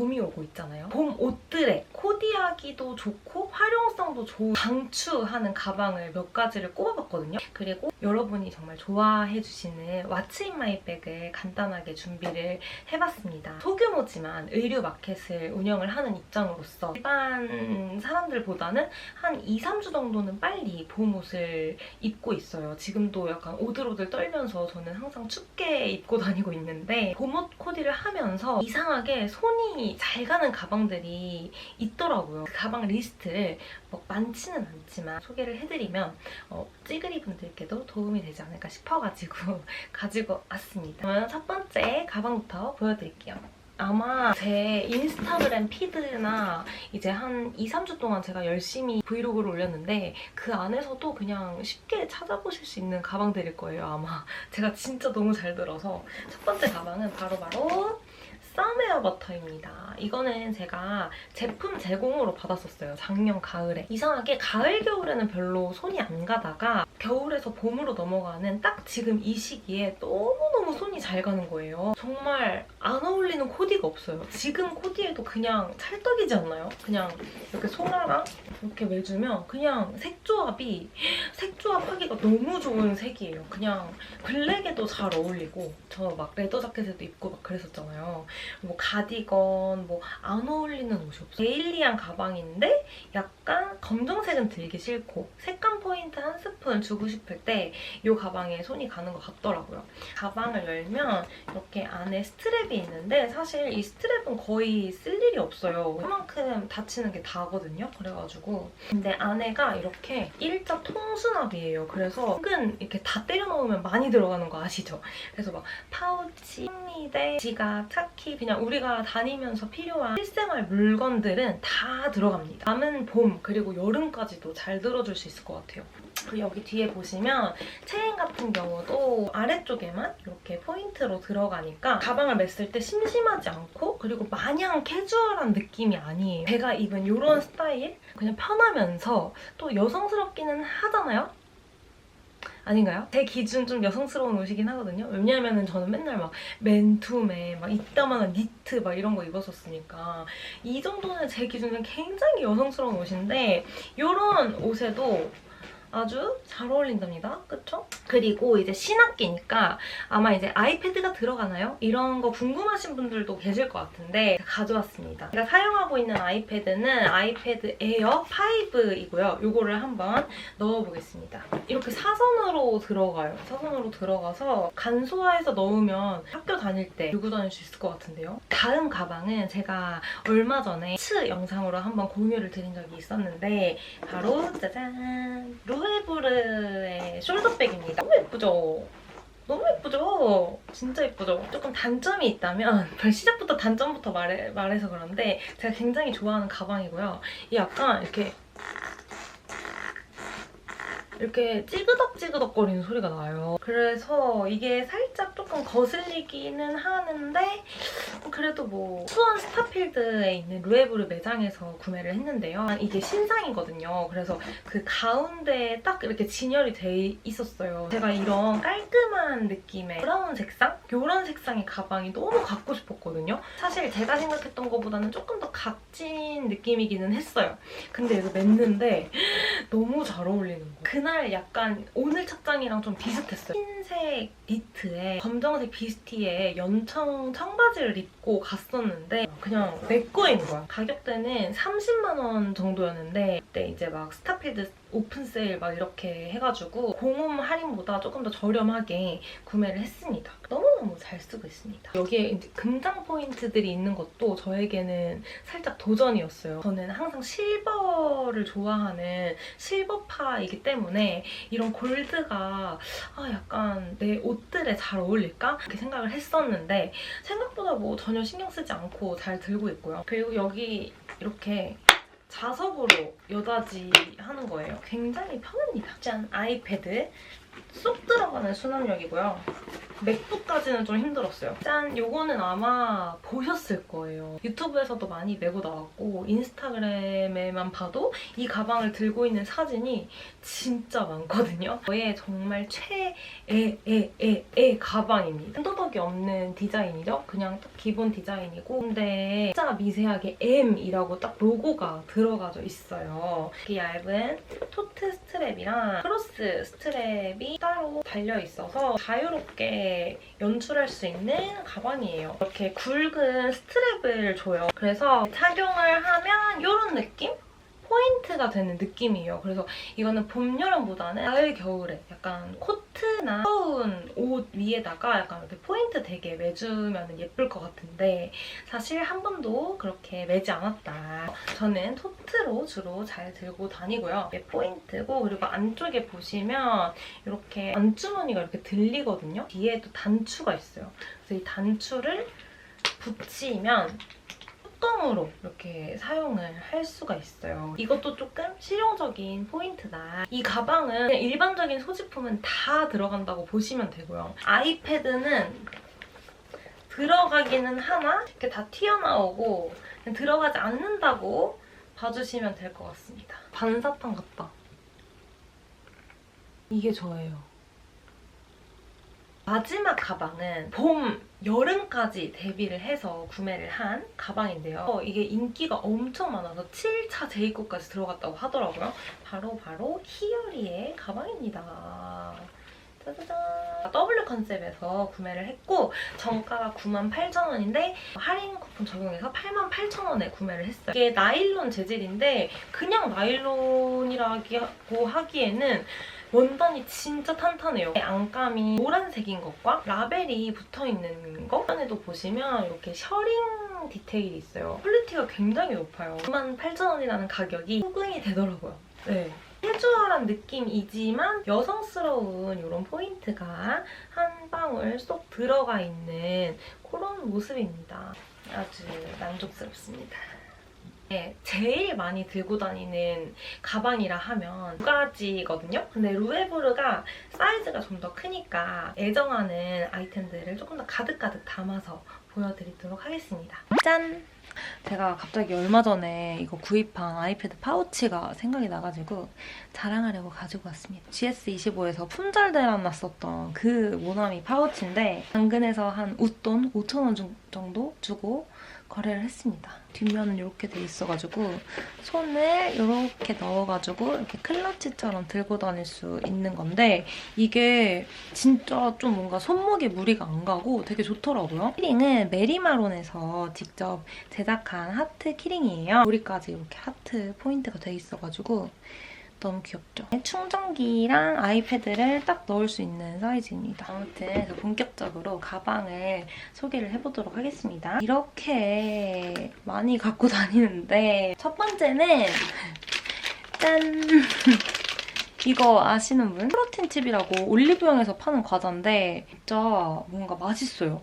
봄이 오고 있잖아요. 봄 옷들에 코디하기도 좋고 활용성도 좋은 강추하는 가방을 몇 가지를 꼽아봤거든요. 그리고 여러분이 정말 좋아해주시는 왓츠 인 마이 백을 간단하게 준비를 해봤습니다. 소규모지만 의류 마켓을 운영을 하는 입장으로서 일반 사람들보다는 한 2, 3주 정도는 빨리 봄 옷을 입고 있어요. 지금도 약간 오들오들 떨면서 저는 항상 춥게 입고 다니고 있는데 봄옷 코디를 하면서 이상하게 손이 잘 가는 가방들이 있더라고요. 그 가방 리스트를 뭐 많지는 않지만 소개를 해드리면 어, 찌그리 분들께도 도움이 되지 않을까 싶어가지고 가지고 왔습니다. 그러면 첫 번째 가방부터 보여드릴게요. 아마 제 인스타그램 피드나 이제 한 2, 3주 동안 제가 열심히 브이로그를 올렸는데 그 안에서도 그냥 쉽게 찾아보실 수 있는 가방들일 거예요, 아마. 제가 진짜 너무 잘 들어서 첫 번째 가방은 바로바로 썸웨어 버터입니다. 이거는 제가 제품 제공으로 받았었어요. 작년 가을에. 이상하게 가을, 겨울에는 별로 손이 안 가다가 겨울에서 봄으로 넘어가는 딱 지금 이 시기에 너무너무 손이 잘 가는 거예요. 정말 안 어울리는 코디가 없어요. 지금 코디에도 그냥 찰떡이지 않나요? 그냥 이렇게 소라랑 이렇게 매주면 그냥 색조합이 색조합하기가 너무 좋은 색이에요. 그냥 블랙에도 잘 어울리고 저 막 레더 자켓에도 입고 막 그랬었잖아요. 뭐 가디건 뭐 안 어울리는 옷이 없어요. 데일리한 가방인데 약간 검정색은 들기 싫고 색감 포인트 한 스푼 주고 싶을 때 이 가방에 손이 가는 것 같더라고요. 가방을 열면 이렇게 안에 스트랩이 있는데 사실 이 스트랩은 거의 쓸 일이 없어요. 그만큼 닫히는 게 다거든요. 그래가지고 근데 안에가 이렇게 일자 통수납이에요. 그래서 은근 이렇게 다 때려 넣으면 많이 들어가는 거 아시죠? 그래서 막 파우치, 식미대, 지갑, 차키 그냥 우리가 다니면서 필요한 실생활 물건들은 다 들어갑니다. 남은 봄 그리고 여름까지도 잘 들어줄 수 있을 것 같아요. 그리고 여기 뒤에 보시면 체인 같은 경우도 아래쪽에만 이렇게 포인트로 들어가니까 가방을 맸을 때 심심하지 않고 그리고 마냥 캐주얼한 느낌이 아니에요. 제가 입은 이런 스타일 그냥 편하면서 또 여성스럽기는 하잖아요. 아닌가요? 제 기준 좀 여성스러운 옷이긴 하거든요. 왜냐면은 저는 맨날 막 맨투맨, 막 이따만한 니트 막 이런 거 입었었으니까 이 정도는 제 기준은 굉장히 여성스러운 옷인데 이런 옷에도 아주 잘 어울린답니다. 그쵸? 그리고 이제 신학기니까 아마 이제 아이패드가 들어가나요? 이런 거 궁금하신 분들도 계실 것 같은데 가져왔습니다. 제가 사용하고 있는 아이패드는 아이패드 에어 5이고요. 이거를 한번 넣어보겠습니다. 이렇게 사선으로 들어가요. 사선으로 들어가서 간소화해서 넣으면 학교 다닐 때 들고 다닐 수 있을 것 같은데요. 다음 가방은 제가 얼마 전에 츠 영상으로 한번 공유를 드린 적이 있었는데 바로 짜잔! 루 에브르의 숄더백입니다. 너무 예쁘죠? 너무 예쁘죠? 진짜 예쁘죠? 조금 단점이 있다면 벌 시작부터 단점부터 말해, 말해서 그런데 제가 굉장히 좋아하는 가방이고요. 이 약간 이렇게 이렇게 찌그덕찌그덕거리는 소리가 나요. 그래서 이게 살짝 조금 거슬리기는 하는데 그래도 뭐 수원 스타필드에 있는 루에브르 매장에서 구매를 했는데요. 이게 신상이거든요. 그래서 그 가운데에 딱 이렇게 진열이 돼 있었어요. 제가 이런 깔끔한 느낌의 브라운 색상? 이런 색상의 가방이 너무 갖고 싶었거든요. 사실 제가 생각했던 것보다는 조금 더 각진 느낌이기는 했어요. 근데 이거 맸는데 너무 잘 어울리는 거예요. 그날 약간 오늘 착장이랑 좀 비슷했어요. 흰색 니트에 검정색 비스티에 연청 청바지를 입고 갔었는데 그냥 내 거인 거야. 가격대는 30만 원 정도였는데 그때 이제 막 스타필드 오픈 세일 막 이렇게 해가지고 공홈 할인보다 조금 더 저렴하게 구매를 했습니다. 너무너무 잘 쓰고 있습니다. 여기에 금장 포인트들이 있는 것도 저에게는 살짝 도전이었어요. 저는 항상 실버를 좋아하는 실버파이기 때문에 이런 골드가 아 약간 내 옷들에 잘 어울릴까? 이렇게 생각을 했었는데 생각보다 뭐 전혀 신경 쓰지 않고 잘 들고 있고요. 그리고 여기 이렇게 자석으로 여다지 하는 거예요. 굉장히 편합니다. 짠! 아이패드 쏙 들어가는 수납력이고요. 맥북까지는 좀 힘들었어요. 짠! 요거는 아마 보셨을 거예요. 유튜브에서도 많이 메고 나왔고 인스타그램에만 봐도 이 가방을 들고 있는 사진이 진짜 많거든요. 저의 정말 최애애애애 가방입니다. 한도덕이 없는 디자인이죠. 그냥 딱 기본 디자인이고 근데 진짜 미세하게 M이라고 딱 로고가 들어가져 있어요. 이렇게 얇은 토트 스트랩이랑 크로스 스트랩이 따로 달려 있어서 자유롭게 연출할 수 있는 가방이에요. 이렇게 굵은 스트랩을 줘요. 그래서 착용을 하면 이런 느낌? 포인트가 되는 느낌이에요. 그래서 이거는 봄, 여름보다는 가을, 겨울에 약간 코트나 두꺼운 옷 위에다가 약간 이렇게 포인트 되게 매주면 예쁠 것 같은데 사실 한 번도 그렇게 매지 않았다. 저는 토트로 주로 잘 들고 다니고요. 이게 포인트고 그리고 안쪽에 보시면 이렇게 안주머니가 이렇게 들리거든요. 뒤에도 단추가 있어요. 그래서 이 단추를 붙이면 뚜껑으로 이렇게 사용을 할 수가 있어요. 이것도 조금 실용적인 포인트다. 이 가방은 일반적인 소지품은 다 들어간다고 보시면 되고요. 아이패드는 들어가기는 하나 이렇게 다 튀어나오고 들어가지 않는다고 봐주시면 될 것 같습니다. 반사판 같다. 이게 저예요. 마지막 가방은 봄, 여름까지 대비를 해서 구매를 한 가방인데요. 어, 이게 인기가 엄청 많아서 7차 재입고까지 들어갔다고 하더라고요. 바로 바로 히어리의 가방입니다. 짜자잔. W 컨셉에서 구매를 했고 정가가 98,000원인데 할인 쿠폰 적용해서 88,000원에 구매를 했어요. 이게 나일론 재질인데 그냥 나일론이라고 하기에는 원단이 진짜 탄탄해요. 안감이 노란색인 것과 라벨이 붙어있는 것 안에도 보시면 이렇게 셔링 디테일이 있어요. 퀄리티가 굉장히 높아요. 98,000원이라는 가격이 호응이 되더라고요. 네. 캐주얼한 느낌이지만 여성스러운 이런 포인트가 한 방울 쏙 들어가 있는 그런 모습입니다. 아주 만족스럽습니다. 네, 제일 많이 들고 다니는 가방이라 하면 두 가지거든요. 근데 루에브르가 사이즈가 좀 더 크니까 애정하는 아이템들을 조금 더 가득가득 담아서 보여드리도록 하겠습니다. 짠! 제가 갑자기 얼마 전에 이거 구입한 아이패드 파우치가 생각이 나가지고 자랑하려고 가지고 왔습니다. GS25에서 품절대란 났었던 그 모나미 파우치인데 당근에서 한 웃돈 5,000원 정도 주고 거래를 했습니다. 뒷면은 이렇게 돼 있어가지고 손을 이렇게 넣어가지고 이렇게 클러치처럼 들고 다닐 수 있는 건데 이게 진짜 좀 뭔가 손목에 무리가 안 가고 되게 좋더라고요. 키링은 메리마론에서 직접 제작한 하트 키링이에요. 머리까지 이렇게 하트 포인트가 돼 있어가지고 너무 귀엽죠? 충전기랑 아이패드를 딱 넣을 수 있는 사이즈입니다. 아무튼 그래서 본격적으로 가방을 소개를 해보도록 하겠습니다. 이렇게 많이 갖고 다니는데 첫 번째는 짠! 이거 아시는 분? 프로틴 칩이라고 올리브영에서 파는 과자인데 진짜 뭔가 맛있어요.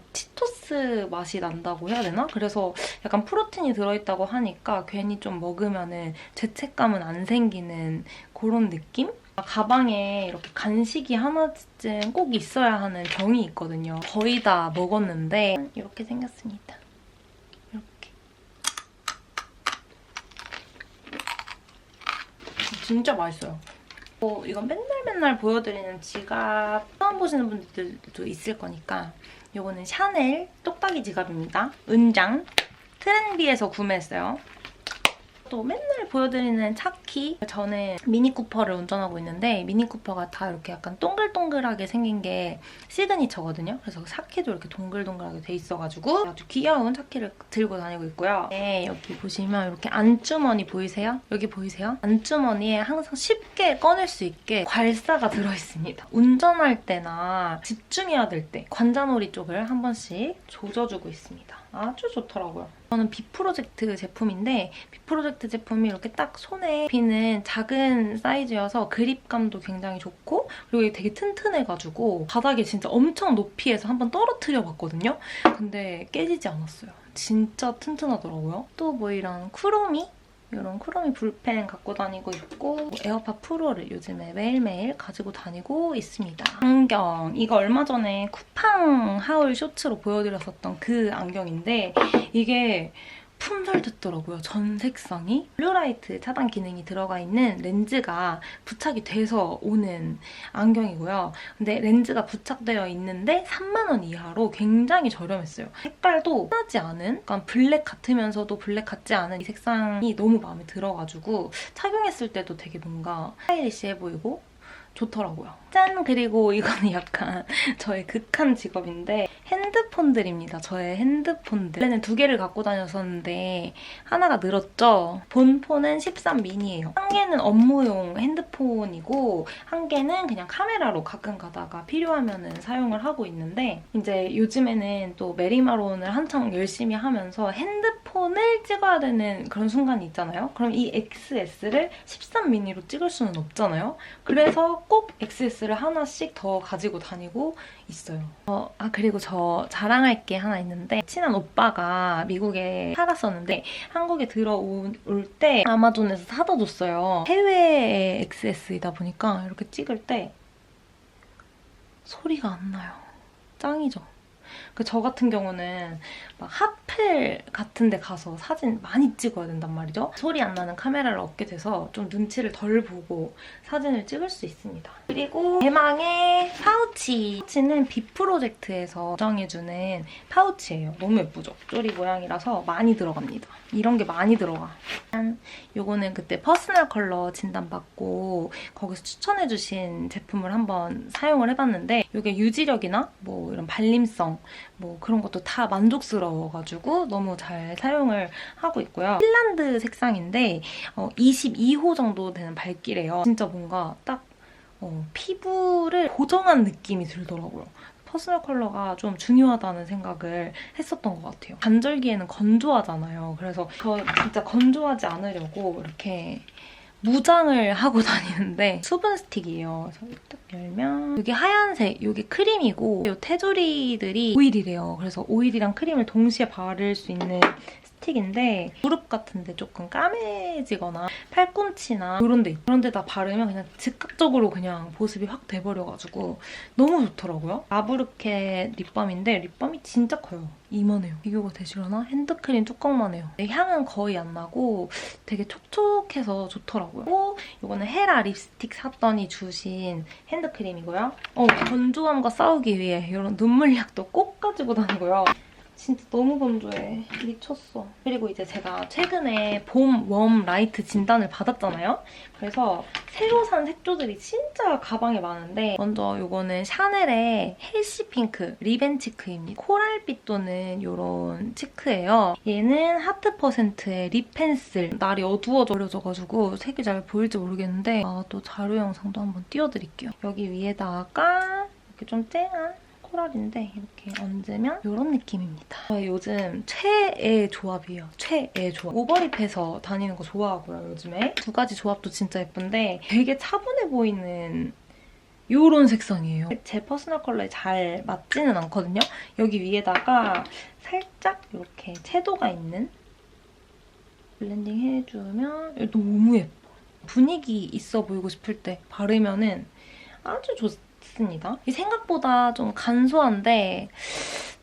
치토스 맛이 난다고 해야 되나? 그래서 약간 프로틴이 들어있다고 하니까 괜히 좀 먹으면 죄책감은 안 생기는 그런 느낌? 가방에 이렇게 간식이 하나쯤 꼭 있어야 하는 병이 있거든요. 거의 다 먹었는데 이렇게 생겼습니다. 진짜 맛있어요. 어, 이건 맨날 맨날 보여드리는 지갑 처음 보시는 분들도 있을 거니까 이거는 샤넬 똑딱이 지갑입니다. 은장 트렌디에서 구매했어요. 또 맨날 보여드리는 차키 저는 미니쿠퍼를 운전하고 있는데 미니쿠퍼가 다 이렇게 약간 동글동글하게 생긴 게 시그니처거든요. 그래서 차키도 이렇게 동글동글하게 돼 있어가지고 아주 귀여운 차키를 들고 다니고 있고요. 네, 여기 보시면 이렇게 안주머니 보이세요? 여기 보이세요? 안주머니에 항상 쉽게 꺼낼 수 있게 괄사가 들어있습니다. 운전할 때나 집중해야 될 때 관자놀이 쪽을 한 번씩 조져주고 있습니다. 아주 좋더라고요. 저는 비 프로젝트 제품인데 비 프로젝트 제품이 이렇게 딱 손에 비는 작은 사이즈여서 그립감도 굉장히 좋고 그리고 되게 튼튼해가지고 바닥에 진짜 엄청 높이에서 한번 떨어뜨려 봤거든요. 근데 깨지지 않았어요. 진짜 튼튼하더라고요. 또 뭐 이런 쿠로미 이런 쿠로미 볼펜 갖고 다니고 있고 에어팟 프로를 요즘에 매일매일 가지고 다니고 있습니다. 안경. 이거 얼마 전에 쿠팡 하울 쇼츠로 보여드렸었던 그 안경인데 이게 품절 됐더라고요. 전 색상이. 블루라이트 차단 기능이 들어가 있는 렌즈가 부착이 돼서 오는 안경이고요. 근데 렌즈가 부착되어 있는데 3만 원 이하로 굉장히 저렴했어요. 색깔도 흔하지 않은, 약간 블랙 같으면서도 블랙 같지 않은 이 색상이 너무 마음에 들어가지고 착용했을 때도 되게 뭔가 스타일리시해 보이고 좋더라고요. 짠! 그리고 이거는 약간 저의 극한 직업인데 핸드폰들입니다. 저의 핸드폰들. 원래는 두 개를 갖고 다녔었는데 하나가 늘었죠. 본폰은 13 미니예요. 한 개는 업무용 핸드폰이고 한 개는 그냥 카메라로 가끔 가다가 필요하면 사용을 하고 있는데 이제 요즘에는 또 메리마론을 한창 열심히 하면서 핸드폰 을 찍어야 되는 그런 순간이 있잖아요. 그럼 이 XS를 13 미니로 찍을 수는 없잖아요. 그래서 꼭 XS를 하나씩 더 가지고 다니고 있어요. 어, 아 그리고 저 자랑할 게 하나 있는데 친한 오빠가 미국에 살았었는데 한국에 들어올 때 아마존에서 사다 줬어요. 해외의 XS이다 보니까 이렇게 찍을 때 소리가 안 나요. 짱이죠. 그 저 같은 경우는 막 핫플 같은 데 가서 사진 많이 찍어야 된단 말이죠. 소리 안 나는 카메라를 얻게 돼서 좀 눈치를 덜 보고 사진을 찍을 수 있습니다. 그리고 대망의 파우치. 파우치는 비 프로젝트에서 정해주는 파우치예요. 너무 예쁘죠? 쪼리 모양이라서 많이 들어갑니다. 이런 게 많이 들어가. 짠. 요거는 그때 퍼스널 컬러 진단받고 거기서 추천해주신 제품을 한번 사용을 해봤는데 이게 유지력이나 뭐 이런 발림성 뭐 그런 것도 다 만족스러워가지고 너무 잘 사용을 하고 있고요. 핀란드 색상인데 어, 22호 정도 되는 밝기래요. 진짜 뭔가 딱 어, 피부를 고정한 느낌이 들더라고요. 퍼스널 컬러가 좀 중요하다는 생각을 했었던 것 같아요. 간절기에는 건조하잖아요. 그래서 저 진짜 건조하지 않으려고 이렇게 무장을 하고 다니는데 수분 스틱이에요. 그래서 딱 열면 이게 하얀색, 이게 크림이고 이 테두리들이 오일이래요. 그래서 오일이랑 크림을 동시에 바를 수 있는 스틱인데 무릎 같은데 조금 까매지거나 팔꿈치나 이런 데 이런 데다 바르면 그냥 즉각적으로 그냥 보습이 확 돼버려가지고 너무 좋더라고요. 아브르케 립밤인데 립밤이 진짜 커요. 이만해요. 비교가 되시려나? 핸드크림 뚜껑만 해요. 근데 향은 거의 안 나고 되게 촉촉해서 좋더라고요. 또 이거는 헤라 립스틱 샀더니 주신 핸드크림이고요. 어, 건조함과 싸우기 위해 이런 눈물약도 꼭 가지고 다니고요. 진짜 너무 건조해. 미쳤어. 그리고 이제 제가 최근에 봄 웜 라이트 진단을 받았잖아요. 그래서 새로 산 색조들이 진짜 가방에 많은데 먼저 이거는 샤넬의 헬시 핑크 리벤 치크입니다. 코랄빛 도는 이런 치크예요. 얘는 하트 퍼센트의 립 펜슬. 날이 어두워져 버려져가지고 색이 잘 보일지 모르겠는데 아, 또 자료 영상도 한번 띄워드릴게요. 여기 위에다가 이렇게 좀 쨍한 코랄인데 이렇게 얹으면 이런 느낌입니다. 요즘 최애 조합이에요. 최애 조합. 오버립해서 다니는 거 좋아하고요, 요즘에. 두 가지 조합도 진짜 예쁜데 되게 차분해 보이는 이런 색상이에요. 제 퍼스널 컬러에 잘 맞지는 않거든요. 여기 위에다가 살짝 이렇게 채도가 있는 블렌딩 해주면 너무 예뻐. 분위기 있어 보이고 싶을 때 바르면은 아주 좋 습니다. 이 생각보다 좀 간소한데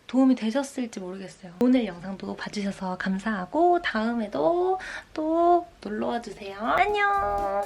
도움이 되셨을지 모르겠어요. 오늘 영상도 봐주셔서 감사하고 다음에도 또 놀러와 주세요. 안녕!